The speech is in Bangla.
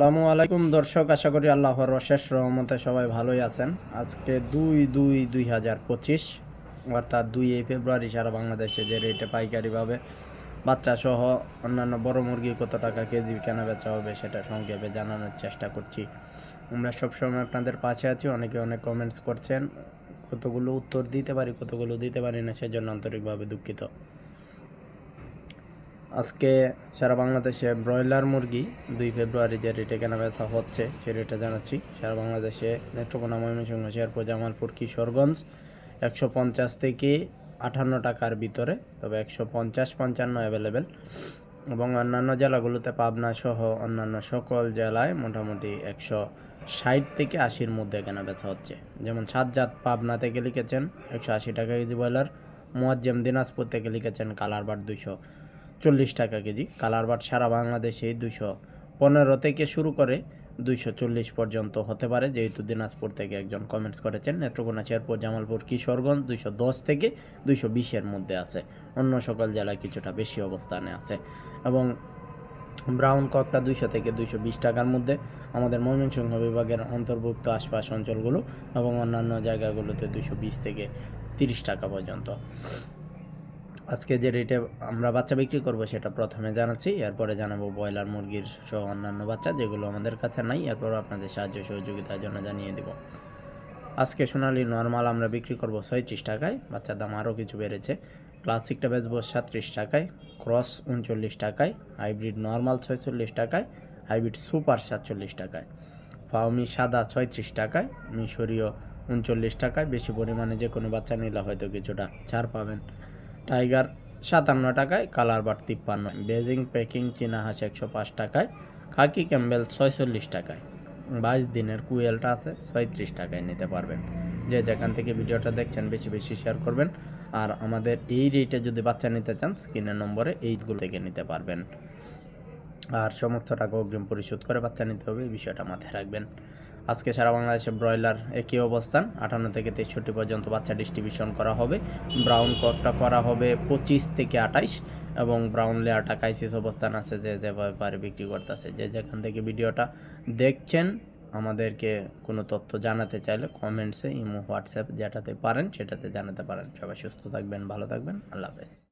আসসালামু আলাইকুম দর্শক, আশা করি আল্লাহর অশেষ রহমতে সবাই ভালোই আছেন। আজকে দুই দুই দুই হাজার পঁচিশ, অর্থাৎ দুই ফেব্রুয়ারি সারা বাংলাদেশে যে রেটে পাইকারিভাবে বাচ্চা সহ অন্যান্য বড় মুরগি কত টাকা কেজি কেনা বেচা হবে সেটা সংক্ষেপে জানানোর চেষ্টা করছি। আমরা সবসময় আপনাদের পাশে আছি, অনেকে অনেক কমেন্টস করছেন, কতগুলো উত্তর দিতে পারি, কতগুলো দিতে পারি না, সেজন্য আন্তরিকভাবে দুঃখিত। আজকে সারা বাংলাদেশে ব্রয়লার মুরগি দুই ফেব্রুয়ারি যে রেটে কেনা বেচা হচ্ছে, সেই রেটে জানাচ্ছি। সারা বাংলাদেশে নেত্রকোনা ময়মনসিংহ, শেরপুর, জামালপুর, কিশোরগঞ্জ একশো পঞ্চাশ থেকে আটান্ন টাকার ভিতরে, তবে একশো পঞ্চাশ, পঞ্চান্ন অ্যাভেলেবেল এবং অন্যান্য জেলাগুলোতে পাবনা সহ অন্যান্য সকল জেলায় মোটামুটি একশো ষাট থেকে আশির মধ্যে কেনা বেচা হচ্ছে। যেমন সাতজাত পাবনা থেকে লিখেছেন, একশো আশি টাকা কেজি ব্রয়লার, মোয়াজ্জেম দিনাজপুর থেকে লিখেছেন কালারবাট দুইশো। চল্লিশ টাকা কেজি। কালারবাট সারা বাংলাদেশে দুশো পনেরো থেকে শুরু করে দুইশো চল্লিশ পর্যন্ত হতে পারে। যেহেতু দিনাজপুর থেকে একজন কমেন্টস করেছেন, নেত্রকোনা, শেরপুর, জামালপুর, কিশোরগঞ্জ দুইশো দশ থেকে দুইশো বিশের মধ্যে আছে। অন্য সকল জেলায় কিছুটা বেশি অবস্থানে আছে। এবং ব্রাউন ককটা দুইশো থেকে দুইশো বিশ টাকার মধ্যে। আমাদের ময়মনসিংহ বিভাগের অন্তর্ভুক্ত আশপাশ অঞ্চলগুলো এবং অন্যান্য জায়গাগুলোতে দুইশো বিশ থেকে তিরিশ টাকা পর্যন্ত। আজকে যে রেটে আমরা বাচ্চা বিক্রি করব সেটা প্রথমে জানাচ্ছি, এরপরে জানাব ব্রয়লার, মুরগির সহ অন্যান্য বাচ্চা যেগুলো আমাদের কাছে নাই এরপর আপনাদের সাহায্য সহযোগিতার জন্য জানিয়ে দেব। আজকে সোনালি নর্মাল আমরা বিক্রি করব ছয়ত্রিশ টাকায়, বাচ্চার দাম আরও কিছু বেড়েছে। ক্লাসিকটা বেচবো সাতত্রিশ টাকায়, ক্রস উনচল্লিশ টাকায়, হাইব্রিড নর্মাল ছয়চল্লিশ টাকায়, হাইব্রিড সুপার সাতচল্লিশ টাকায়। ফাউমি সাদা ছয়ত্রিশ টাকায়, মিশরীয় উনচল্লিশ টাকায়, বেশি পরিমাণে যে কোনো বাচ্চা নিলে হয়তো কিছুটা ছাড় পাবেন। টাইগার সাতান্ন টাকায়, কালার বাট তিপ্পান্ন। বেজিং প্যাকিং চীনা হাঁস একশো পাঁচ টাকায়, খাকি ক্যাম্বেল ছয়চল্লিশ টাকায়। বাইশ দিনের কুয়েলটা আছে, ছয়ত্রিশ টাকায় নিতে পারবেন। যে যেখান থেকে ভিডিওটা দেখছেন, বেশি বেশি শেয়ার করবেন। আর আমাদের এই রেটে যদি বাচ্চা নিতে চান, স্ক্রিনের নম্বরে এইগুলো থেকে নিতে পারবেন। আর সমস্ত টাকা অগ্রিম পরিশোধ করে বাচ্চা নিতে হবে, এই বিষয়টা মাথায় রাখবেন। আজকে সারা বাংলাদেশে ব্রয়লার একই অবস্থান, আটান্ন থেকে তেষট্টি পর্যন্ত বাচ্চা ডিস্ট্রিবিউশন করা হবে। ব্রাউন কটটা করা হবে পঁচিশ থেকে আঠাইশ এবং ব্রাউন লেয়ারটা কাইসিস অবস্থান আছে যে যেভাবে পারে বিক্রি করতেছে। যে যেখান থেকে ভিডিওটা দেখছেন, আমাদেরকে কোনো তথ্য জানাতে চাইলে কমেন্টসে ইমো, হোয়াটসঅ্যাপ যেটাতে পারেন, সেটাতে জানাতে পারেন। সবাই সুস্থ থাকবেন, ভালো থাকবেন, আল্লাহ হাফেজ।